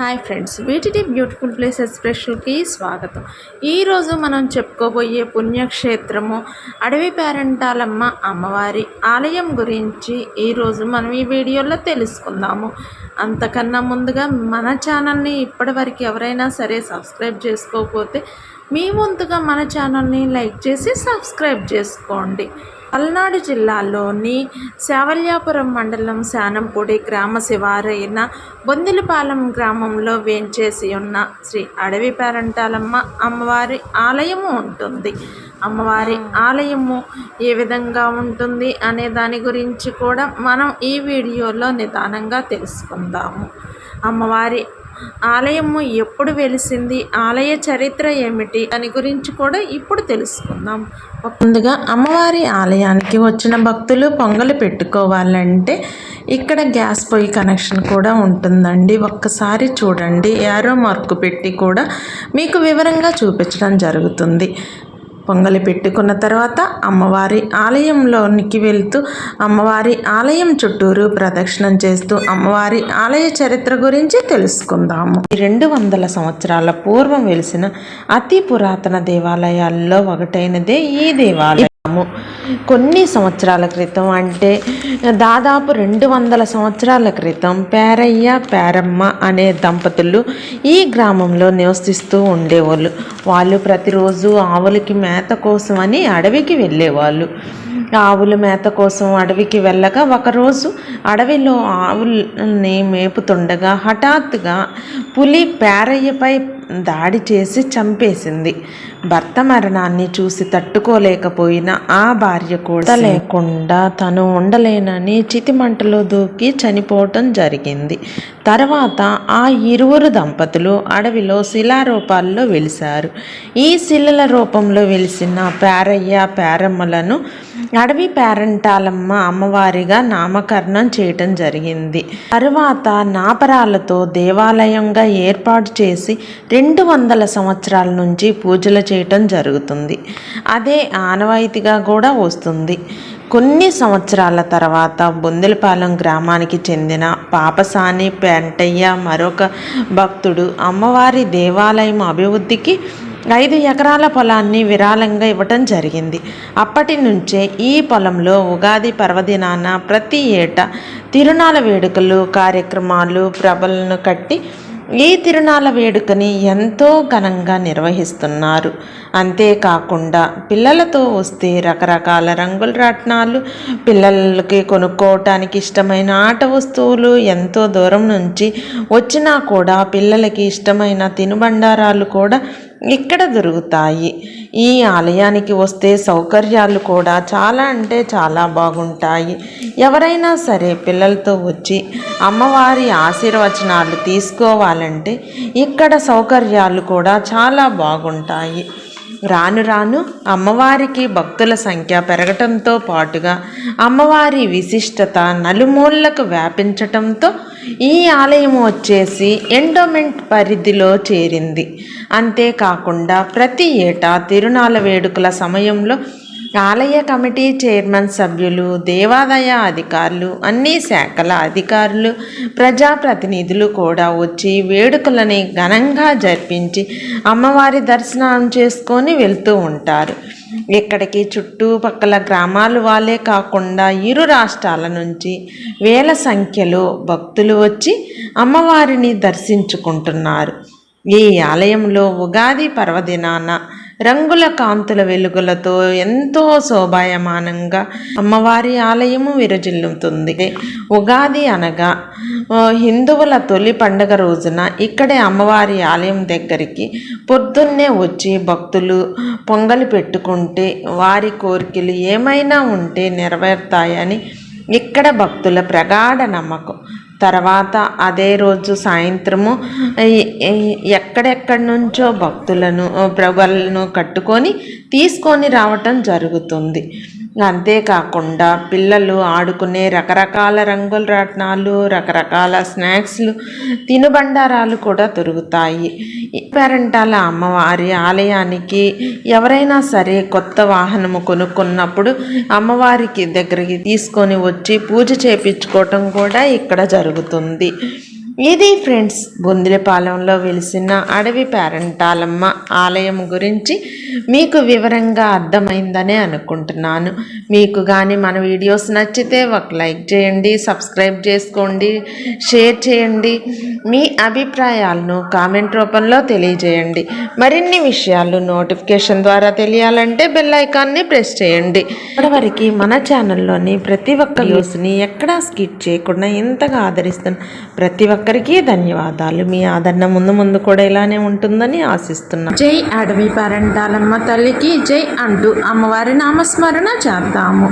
Hi friends వీటిటి beautiful place ఎక్స్ప్రెషన్కి స్వాగతం. ఈరోజు మనం చెప్పుకోబోయే పుణ్యక్షేత్రము అడవి పేరంటాలమ్మ అమ్మవారి ఆలయం గురించి ఈరోజు మనం ఈ వీడియోలో తెలుసుకుందాము. అంతకన్నా ముందుగా మన ఛానల్ని ఇప్పటివరకు ఎవరైనా సరే సబ్స్క్రైబ్ చేసుకోకపోతే మీ వంతుగా మన ఛానల్ని లైక్ చేసి సబ్స్క్రైబ్ చేసుకోండి. పల్నాడు జిల్లాలోని శావల్యాపురం మండలం శానంపూడి గ్రామ శివారైన బొందిలపాలెం గ్రామంలో వేంచేసి ఉన్న శ్రీ అడవి పేరంటాలమ్మ అమ్మవారి ఆలయము ఉంటుంది. అమ్మవారి ఆలయము ఏ విధంగా ఉంటుంది అనే దాని గురించి కూడా మనం ఈ వీడియోలో నిదానంగా తెలుసుకుందాము. అమ్మవారి ఆలయము ఎప్పుడు వెలిసింది? ఆలయ చరిత్ర ఏమిటి? దాని గురించి కూడా ఇప్పుడు తెలుసుకుందాం. ముందుగా అమ్మవారి ఆలయానికి వచ్చిన భక్తులు పొంగలు పెట్టుకోవాలంటే ఇక్కడ గ్యాస్ పొయ్యి కనెక్షన్ కూడా ఉంటుందండి. ఒక్కసారి చూడండి. యారో మార్కు పెట్టి కూడా మీకు వివరంగా చూపించడం జరుగుతుంది. పొంగలి పెట్టుకున్న తర్వాత అమ్మవారి ఆలయంలోనికి వెళ్తూ అమ్మవారి ఆలయం చుట్టూరు ప్రదక్షిణం చేస్తూ అమ్మవారి ఆలయ చరిత్ర గురించి తెలుసుకుందాము. రెండు వందల సంవత్సరాల పూర్వం వెలిసిన అతి పురాతన దేవాలయాల్లో ఒకటైనదే ఈ దేవాలయం. దేవాలయము కొన్ని సంవత్సరాల క్రితం అంటే దాదాపు రెండు వందల సంవత్సరాల క్రితం పేరయ్య పేరమ్మ అనే దంపతులు ఈ గ్రామంలో నివసిస్తూ ఉండేవాళ్ళు. వాళ్ళు ప్రతిరోజు ఆవులకి మేత కోసమని అడవికి వెళ్ళేవాళ్ళు. ఆవుల మేత కోసం అడవికి వెళ్ళగా ఒకరోజు అడవిలో ఆవుల్ని మేపుతుండగా హఠాత్తుగా పులి పేరయ్యపై దాడి చేసి చంపేసింది. భర్త మరణాన్ని చూసి తట్టుకోలేకపోయిన ఆ భార్య కూడా లేకుండా తను ఉండలేనని చితిమంటలో దూకి చనిపోవటం జరిగింది. తర్వాత ఆ ఇరువురు దంపతులు అడవిలో శిలారూపాల్లో వెలిశారు. ఈ శిలల రూపంలో వెలిసిన పేరయ్య పేరమ్మలను అడవి పేరంటాలమ్మ అమ్మవారిగా నామకరణం చేయటం జరిగింది. తరువాత నాపరాలతో దేవాలయంగా ఏర్పాటు చేసి రెండు వందల సంవత్సరాల నుంచి పూజలు చేయటం జరుగుతుంది. అదే ఆనవాయితీగా కూడా వస్తుంది. కొన్ని సంవత్సరాల తర్వాత బొందెలపాలెం గ్రామానికి చెందిన పాపసాని పెంటయ్య మరొక భక్తుడు అమ్మవారి దేవాలయం అభివృద్ధికి ఐదు ఎకరాల పొలాన్ని విరాళంగా ఇవ్వటం జరిగింది. అప్పటి నుంచే ఈ పొలంలో ఉగాది పర్వదినాన ప్రతి ఏటా తిరునాల వేడుకలు కార్యక్రమాలు ప్రభలను కట్టి ఈ తిరునాల వేడుకని ఎంతో ఘనంగా నిర్వహిస్తున్నారు. అంతేకాకుండా పిల్లలతో వస్తే రకరకాల రంగుల రత్నాలు పిల్లలకి కొనుక్కోవటానికి ఇష్టమైన ఆట వస్తువులు ఎంతో దూరం నుంచి వచ్చినా కూడా పిల్లలకి ఇష్టమైన తినుబండారాలు కూడా ఇక్కడ దొరుకుతాయి. ఈ ఆలయానికి వస్తే సౌకర్యాలు కూడా చాలా అంటే చాలా బాగుంటాయి. ఎవరైనా సరే పిల్లలతో వచ్చి అమ్మవారి ఆశీర్వచనాలు తీసుకోవాలంటే ఇక్కడ సౌకర్యాలు కూడా చాలా బాగుంటాయి. రాను రాను అమ్మవారికి భక్తుల సంఖ్య పెరగటంతో పాటుగా అమ్మవారి విశిష్టత నలుమూలలకు వ్యాపించటంతో ఈ ఆలయం వచ్చేసి ఎండోమెంట్ పరిధిలో చేరింది. అంతేకాకుండా ప్రతి ఏటా తిరునాల వేడుకల సమయంలో ఆలయ కమిటీ చైర్మన్ సభ్యులు దేవాదాయ అధికారులు అన్ని శాఖల అధికారులు ప్రజాప్రతినిధులు కూడా వచ్చి వేడుకలని ఘనంగా జరిపించి అమ్మవారి దర్శనం చేసుకొని వెళ్తూ ఉంటారు. ఇక్కడికి చుట్టుపక్కల గ్రామాల వాళ్ళే కాకుండా ఇరు రాష్ట్రాల నుంచి వేల సంఖ్యలో భక్తులు వచ్చి అమ్మవారిని దర్శించుకుంటున్నారు. ఈ ఆలయంలో ఉగాది పర్వదినాన రంగుల కాంతుల వెలుగులతో ఎంతో శోభాయమానంగా అమ్మవారి ఆలయము విరజిల్లుతుంది. ఉగాది అనగా హిందువుల తొలి పండుగ రోజున ఇక్కడే అమ్మవారి ఆలయం దగ్గరికి పొద్దున్నే వచ్చి భక్తులు పొంగలి పెట్టుకుంటే వారి కోరికలు ఏమైనా ఉంటే నెరవేరుతాయని ఇక్కడ భక్తుల ప్రగాఢ నమ్మకం. తర్వాత అదే రోజు సాయంత్రము ఎక్కడెక్కడి నుంచో భక్తులను ప్రభలను కట్టుకొని తీసుకొని రావటం జరుగుతుంది. అంతేకాకుండా పిల్లలు ఆడుకునే రకరకాల రంగుల రత్నాలు రకరకాల స్నాక్స్లు తినుబండారాలు కూడా దొరుకుతాయి. పేరంటాల అమ్మవారి ఆలయానికి ఎవరైనా సరే కొత్త వాహనము కొనుక్కున్నప్పుడు అమ్మవారికి దగ్గరికి తీసుకొని వచ్చి పూజ చేపించుకోవటం కూడా ఇక్కడ జరుగుతుంది. ఇది ఫ్రెండ్స్ బొందిలపాలెంలో వెలిసిన అడవి పేరంటాలమ్మ ఆలయం గురించి మీకు వివరంగా అర్థమైందనే అనుకుంటున్నాను. మీకు కానీ మన వీడియోస్ నచ్చితే ఒక లైక్ చేయండి సబ్స్క్రైబ్ చేసుకోండి షేర్ చేయండి. మీ అభిప్రాయాలను కామెంట్ రూపంలో తెలియజేయండి. మరిన్ని విషయాలు నోటిఫికేషన్ ద్వారా తెలియాలంటే బెల్ ఐకాన్ని ప్రెస్ చేయండి. ఇప్పటివరకు మన ఛానల్లోని ప్రతి ఒక్క న్యూస్ని ఎక్కడా స్కిప్ చేయకుండా ఇంతగా ఆదరిస్తున్న ప్రతి ఒక్క ఒక్కరికి ధన్యవాదాలు. మీ ఆదరణ ముందు ముందు కూడా ఇలానే ఉంటుందని ఆశిస్తున్నాను. జై అడవి పరంటాలమ్మ తల్లికి జై అంటూ అమ్మవారి నామస్మరణ చేద్దాము.